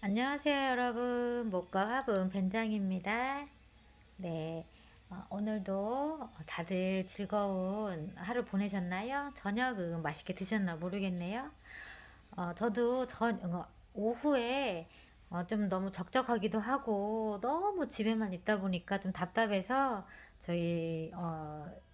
안녕하세요 여러분. 목과 화분 벤장입니다. 네 어, 오늘도 다들 즐거운 하루 보내셨나요? 저녁은 맛있게 드셨나 모르겠네요. 어, 저도 전 어, 오후에 어, 좀 너무 적적하기도 하고 너무 집에만 있다 보니까 좀 답답해서 저희 어, 자-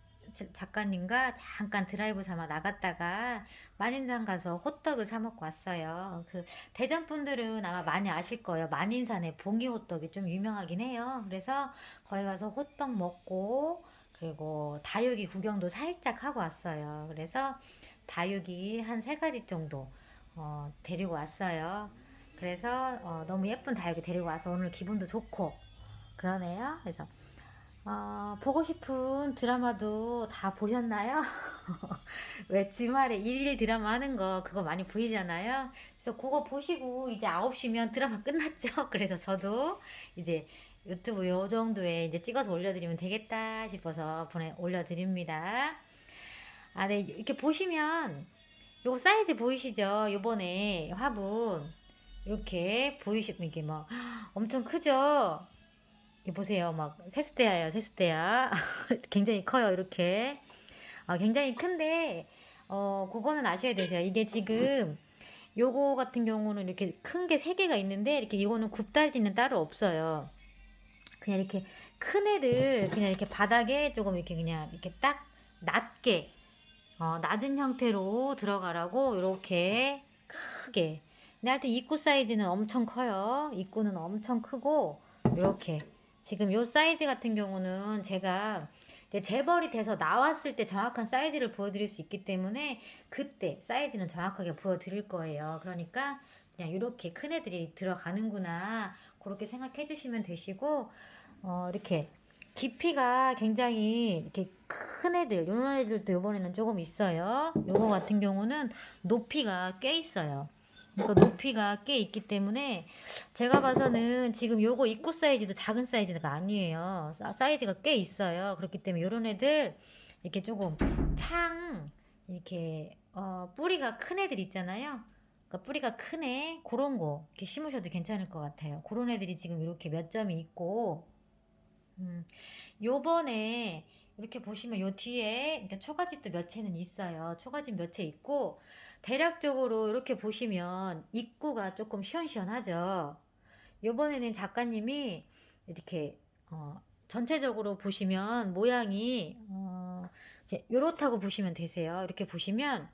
작가님과 잠깐 드라이브 삼아 나갔다가 만인장 가서 호떡을 사 먹고 왔어요. 그 대전 분들은 아마 많이 아실 거예요. 만인산의 봉이 호떡이 좀 유명하긴 해요. 그래서 거기 가서 호떡 먹고 그리고 다육이 구경도 살짝 하고 왔어요. 그래서 다육이 한 세 가지 정도 어, 데리고 왔어요. 그래서 어, 너무 예쁜 다육이 데리고 와서 오늘 기분도 좋고 그러네요. 그래서 어, 보고 싶은 드라마도 다 보셨나요? 왜 주말에 일일 드라마 하는 거 그거 많이 보이잖아요. 그래서 그거 보시고 이제 9시면 드라마 끝났죠. 그래서 저도 이제 유튜브 요 정도에 이제 찍어서 올려드리면 되겠다 싶어서 보내 올려드립니다. 아, 네. 이렇게 보시면 요거 사이즈 보이시죠? 요번에 화분 이렇게 보이시면 이게 막 엄청 크죠? 이 보세요. 막 세수대야요, 세수대야. 굉장히 커요, 이렇게. 아, 굉장히 큰데 어, 그거는 아셔야 되세요. 이게 지금 요거 같은 경우는 이렇게 큰 게 세 개가 있는데 이렇게 이거는 굽달디는 따로 없어요. 그냥 이렇게 큰 애들 그냥 이렇게 바닥에 조금 이렇게 그냥 이렇게 딱 낮게 어, 낮은 형태로 들어가라고 이렇게 크게. 근데 하여튼 입구 사이즈는 엄청 커요. 입구는 엄청 크고 이렇게 지금 요 사이즈 같은 경우는 제가 재벌이 돼서 나왔을 때 정확한 사이즈를 보여드릴 수 있기 때문에 그때 사이즈는 정확하게 보여드릴 거예요. 그러니까 그냥 이렇게 큰 애들이 들어가는구나 그렇게 생각해 주시면 되시고 어, 이렇게 깊이가 굉장히 이렇게 큰 애들 이런 애들도 이번에는 조금 있어요. 요거 같은 경우는 높이가 꽤 있어요. 그러니까 높이가 꽤 있기 때문에 제가 봐서는 지금 요거 입구 사이즈도 작은 사이즈가 아니에요. 사- 사이즈가 꽤 있어요. 그렇기 때문에 요런 애들 이렇게 조금 창 이렇게 어, 뿌리가 큰 애들 있잖아요. 그러니까 뿌리가 큰 애 그런 거 이렇게 심으셔도 괜찮을 것 같아요. 그런 애들이 지금 이렇게 몇 점이 있고 음, 요번에 이렇게 보시면 요 뒤에 그러니까 초가집도 몇 채는 있어요. 초가집 몇 채 있고 대략적으로 이렇게 보시면 입구가 조금 시원시원하죠. 요번에는 작가님이 이렇게 어, 전체적으로 보시면 모양이 어, 요렇다고 보시면 되세요. 이렇게 보시면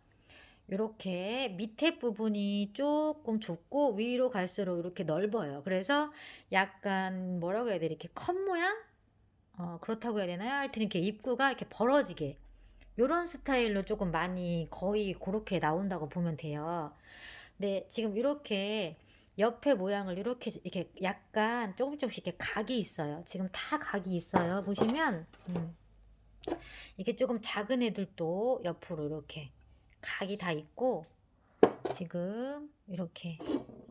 이렇게 밑에 부분이 조금 좁고 위로 갈수록 이렇게 넓어요. 그래서 약간 뭐라고 해야 돼? 이렇게 컵 모양? 어, 그렇다고 해야 되나요? 하여튼 이렇게 입구가 이렇게 벌어지게 요런 스타일로 조금 많이 거의 그렇게 나온다고 보면 돼요. 네, 지금 이렇게 옆에 모양을 이렇게 이렇게 약간 조금 조금씩 이렇게 각이 있어요. 지금 다 각이 있어요. 보시면 음, 이게 조금 작은 애들도 옆으로 이렇게 각이 다 있고 지금 이렇게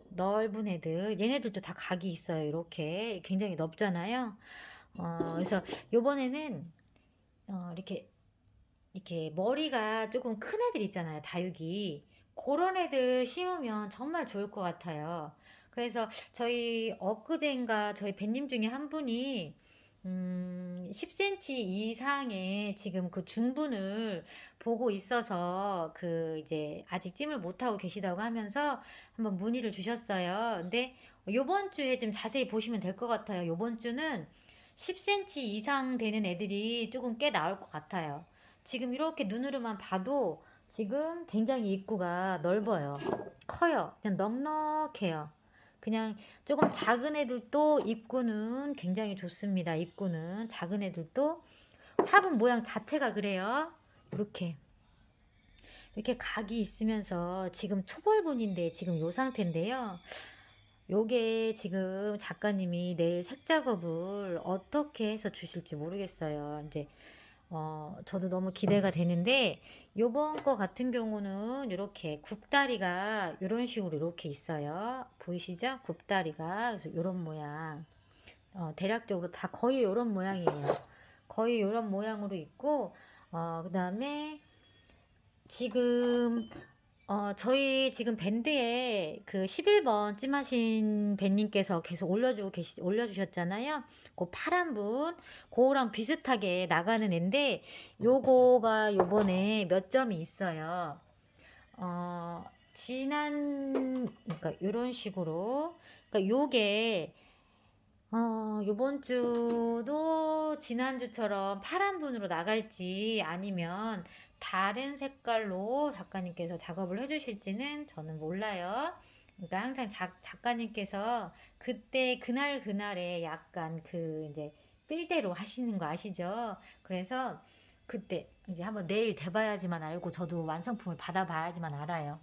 넓은 애들 얘네들도 다 각이 있어요. 이렇게 굉장히 넓잖아요. 어, 그래서 요번에는 어, 이렇게 이렇게 머리가 조금 큰 애들 있잖아요. 다육이. 그런 애들 심으면 정말 좋을 것 같아요. 그래서 저희 엊그제인가 저희 배님 중에 한 분이 음, 10cm 이상의 지금 그 중분을 보고 있어서 그 이제 아직 찜을 못하고 계시다고 하면서 한번 문의를 주셨어요. 근데 요번 주에 좀 자세히 보시면 될 것 같아요. 요번 주는 10cm 이상 되는 애들이 조금 꽤 나올 것 같아요. 지금 이렇게 눈으로만 봐도 지금 굉장히 입구가 넓어요. 커요. 그냥 넉넉해요. 그냥 조금 작은 애들도 입구는 굉장히 좋습니다. 입구는 작은 애들도 화분 모양 자체가 그래요. 이렇게 이렇게 각이 있으면서 지금 초벌분인데 지금 요 상태인데요. 요게 지금 작가님이 내일 색 작업을 어떻게 해서 주실지 모르겠어요. 이제 어, 저도 너무 기대가 되는데 요번 거 같은 경우는 이렇게 굽다리가 이런 식으로 이렇게 있어요. 보이시죠? 굽다리가 그래서 이런 모양. 어, 대략적으로 다 거의 이런 모양이에요. 거의 이런 모양으로 있고 어, 그 다음에 지금 어, 저희 지금 밴드에 그 11번 찜하신 밴님께서 계속 올려주고 계시, 올려주셨잖아요. 그 파란 분, 그거랑 비슷하게 나가는 앤데, 요거가 요번에 몇 점이 있어요. 어, 지난, 그러니까 요런 식으로, 그러니까 요게, 어, 요번 주도 지난주처럼 파란 분으로 나갈지 아니면 다른 색깔로 작가님께서 작업을 해주실지는 저는 몰라요. 그러니까 항상 작, 작가님께서 그때 그날 그날에 약간 그 이제 필대로 하시는 거 아시죠? 그래서 그때 이제 한번 내일 돼봐야지만 알고 저도 완성품을 받아봐야지만 알아요.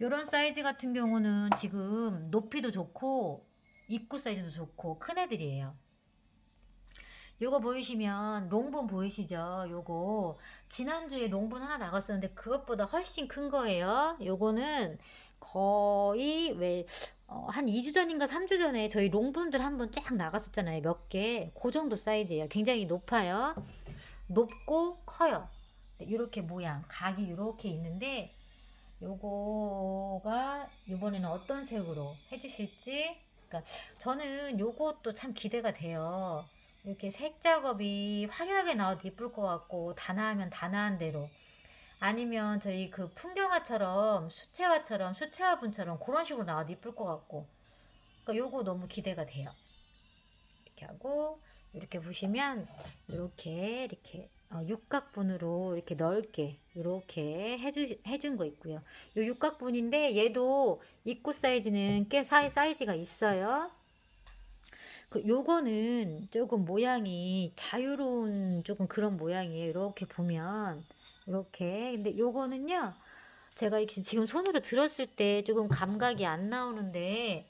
요런 사이즈 같은 경우는 지금 높이도 좋고 입구 사이즈도 좋고 큰 애들이에요. 요거 보이시면 롱분 보이시죠? 요거 지난주에 롱분 하나 나갔었는데 그것보다 훨씬 큰 거예요. 요거는 거의 왜 어, 한 2주 전인가 3주 전에 저희 롱분들 한번 쫙 나갔었잖아요. 몇 개. 그 정도 사이즈예요. 굉장히 높아요. 높고 커요. 이렇게 모양, 각이 이렇게 있는데 요거가 이번에는 어떤 색으로 해주실지 그러니까 저는 요것도 참 기대가 돼요. 이렇게 색 작업이 화려하게 나와도 예쁠 것 같고 단아하면 단아한 대로 아니면 저희 그 풍경화처럼 수채화처럼 수채화분처럼 그런 식으로 나와도 예쁠 것 같고 그러니까 요거 너무 기대가 돼요. 이렇게 하고 이렇게 보시면 이렇게 이렇게 어, 육각분으로 이렇게 넓게 이렇게 해주, 해준 거 있고요. 요 육각분인데 얘도 입구 사이즈는 꽤 사이, 사이즈가 있어요. 그 요거는 조금 모양이 자유로운 조금 그런 모양이에요. 이렇게 보면 이렇게 근데 요거는요 제가 지금 손으로 들었을 때 조금 감각이 안 나오는데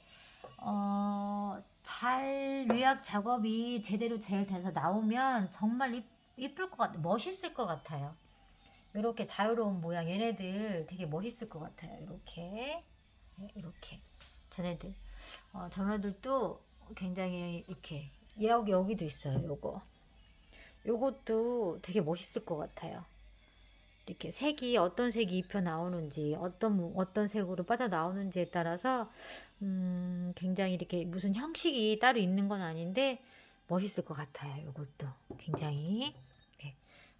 어, 잘 요약 작업이 제대로 잘 돼서 나오면 정말 이, 이쁠 것 같아요. 멋있을 것 같아요. 이렇게 자유로운 모양 얘네들 되게 멋있을 것 같아요. 이렇게 이렇게 전애들 어, 전애들도 굉장히 이렇게 여기 여기도 있어요. 요거 요것도 되게 멋있을 것 같아요. 이렇게 색이 어떤 색이 입혀 나오는지 어떤 어떤 색으로 빠져 나오는지에 따라서 음, 굉장히 이렇게 무슨 형식이 따로 있는 건 아닌데 멋있을 것 같아요. 이것도 굉장히 네.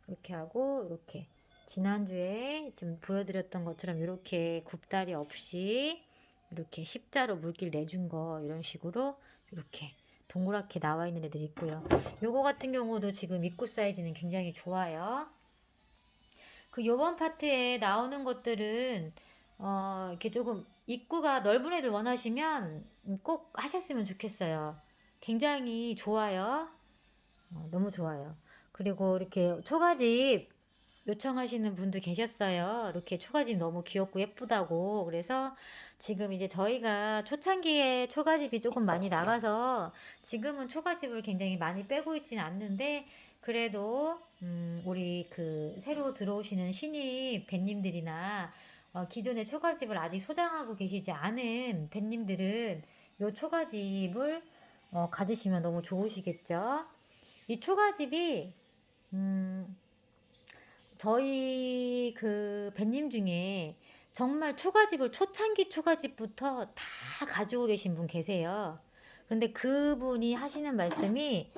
이렇게 하고 이렇게 지난주에 좀 보여드렸던 것처럼 이렇게 굽다리 없이 이렇게 십자로 물길 내준 거 이런 식으로 이렇게 동그랗게 나와 있는 애들 있고요. 요거 같은 경우도 지금 입구 사이즈는 굉장히 좋아요. 그 요번 파트에 나오는 것들은 어 이렇게 조금 입구가 넓은 애들 원하시면 꼭 하셨으면 좋겠어요. 굉장히 좋아요. 어, 너무 좋아요. 그리고 이렇게 초가집 요청하시는 분도 계셨어요. 이렇게 초가집 너무 귀엽고 예쁘다고. 그래서 지금 이제 저희가 초창기에 초가집이 조금 많이 나가서 지금은 초가집을 굉장히 많이 빼고 있지는 않는데 그래도 음, 우리 그 새로 들어오시는 신입 밴님들이나 어, 기존의 초가집을 아직 소장하고 계시지 않은 밴님들은 요 초가집을 어, 가지시면 너무 좋으시겠죠. 이 초가집이 음, 저희 그 밴님 중에 정말 초가집을 초창기 초가집부터 다 가지고 계신 분 계세요. 그런데 그분이 하시는 말씀이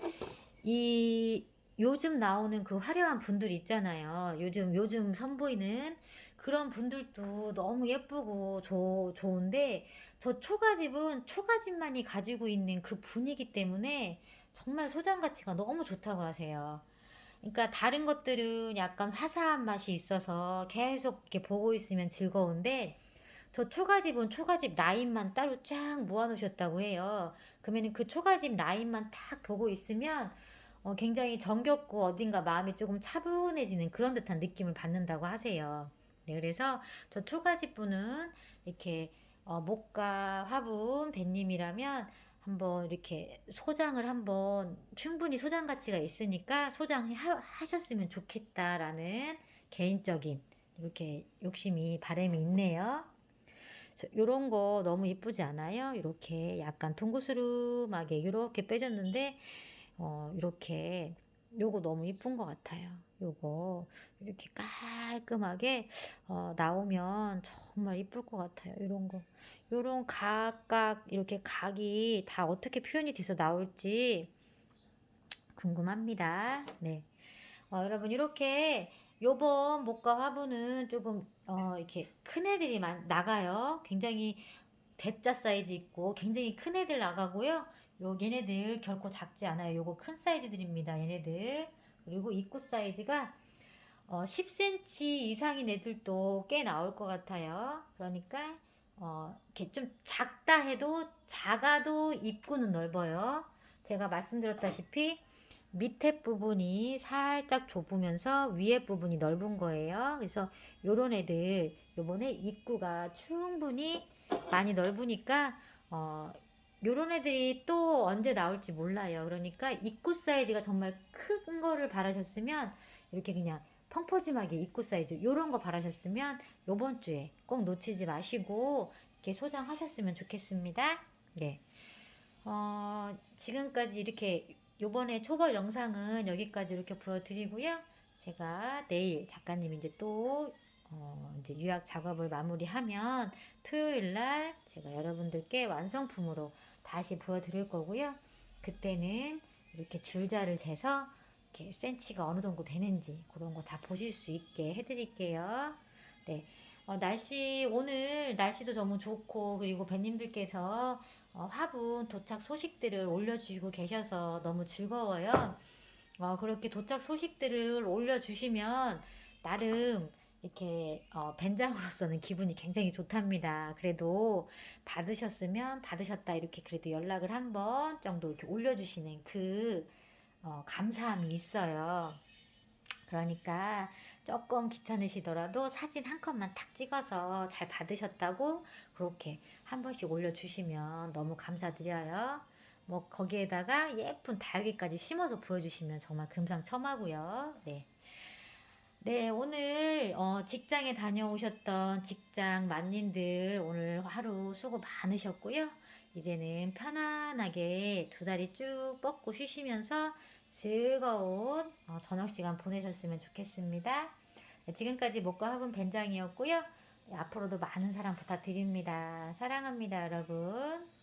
이 요즘 나오는 그 화려한 분들 있잖아요. 요즘 요즘 선보이는 그런 분들도 너무 예쁘고 조, 좋은데 저 초가집은 초가집만이 가지고 있는 그 분위기 때문에 정말 소장 가치가 너무 좋다고 하세요. 그러니까 다른 것들은 약간 화사한 맛이 있어서 계속 이렇게 보고 있으면 즐거운데 저 초가집은 초가집 라인만 따로 쫙 모아놓으셨다고 해요. 그러면 그 초가집 라인만 딱 보고 있으면 어, 굉장히 정겹고 어딘가 마음이 조금 차분해지는 그런 듯한 느낌을 받는다고 하세요. 네, 그래서 저 초가집 분은 이렇게 어, 목과 화분 밴님이라면 한번 이렇게 소장을 한번 충분히 소장 가치가 있으니까 소장하셨으면 좋겠다라는 개인적인 이렇게 욕심이 바람이 있네요. 이런 거 너무 이쁘지 않아요? 이렇게 약간 통구스름하게 이렇게 빼줬는데 어, 이렇게 요거 너무 이쁜 것 같아요. 요거 이렇게 깔끔하게 어, 나오면 정말 이쁠 것 같아요. 이런 거. 요런 각각 이렇게 각이 다 어떻게 표현이 돼서 나올지 궁금합니다. 네. 어, 여러분 이렇게 요번 목과 화분은 조금 어, 이렇게 큰 애들이 많, 나가요. 굉장히 대짜 사이즈 있고 굉장히 큰 애들 나가고요. 요 얘네들 결코 작지 않아요. 요거 큰 사이즈들입니다. 얘네들. 그리고 입구 사이즈가 어, 10cm 이상인 애들도 꽤 나올 것 같아요. 그러니까 어, 이렇게 좀 작다 해도 작아도 입구는 넓어요. 제가 말씀드렸다시피 밑에 부분이 살짝 좁으면서 위에 부분이 넓은 거예요. 그래서 요런 애들 요번에 입구가 충분히 많이 넓으니까 어 요런 애들이 또 언제 나올지 몰라요. 그러니까 입구 사이즈가 정말 큰 거를 바라셨으면 이렇게 그냥 펑퍼짐하게 입구 사이즈 요런 거 바라셨으면 요번 주에 꼭 놓치지 마시고 이렇게 소장하셨으면 좋겠습니다. 네. 어, 지금까지 이렇게 요번에 초벌 영상은 여기까지 이렇게 보여드리고요. 제가 내일 작가님이 이제 또 어, 이제 유학 작업을 마무리하면 토요일 날 제가 여러분들께 완성품으로 다시 보여드릴 거고요. 그때는 이렇게 줄자를 재서 이렇게 센치가 어느 정도 되는지 그런 거 다 보실 수 있게 해드릴게요. 네. 어, 날씨, 오늘 날씨도 너무 좋고, 그리고 밴님들께서 어, 화분 도착 소식들을 올려주시고 계셔서 너무 즐거워요. 어, 그렇게 도착 소식들을 올려주시면 나름 이렇게 어, 벤장으로서는 기분이 굉장히 좋답니다. 그래도 받으셨으면 받으셨다 이렇게 그래도 연락을 한 번 정도 이렇게 올려주시는 그 어, 감사함이 있어요. 그러니까 조금 귀찮으시더라도 사진 한 컷만 탁 찍어서 잘 받으셨다고 그렇게 한 번씩 올려주시면 너무 감사드려요. 뭐 거기에다가 예쁜 다육이까지 심어서 보여주시면 정말 금상첨화고요. 네. 네, 오늘 어, 직장에 다녀오셨던 직장 만님들 오늘 하루 수고 많으셨고요. 이제는 편안하게 두 다리 쭉 뻗고 쉬시면서 즐거운 어, 저녁 시간 보내셨으면 좋겠습니다. 네, 지금까지 목과 화분 벤장이었고요. 네, 앞으로도 많은 사랑 부탁드립니다. 사랑합니다, 여러분.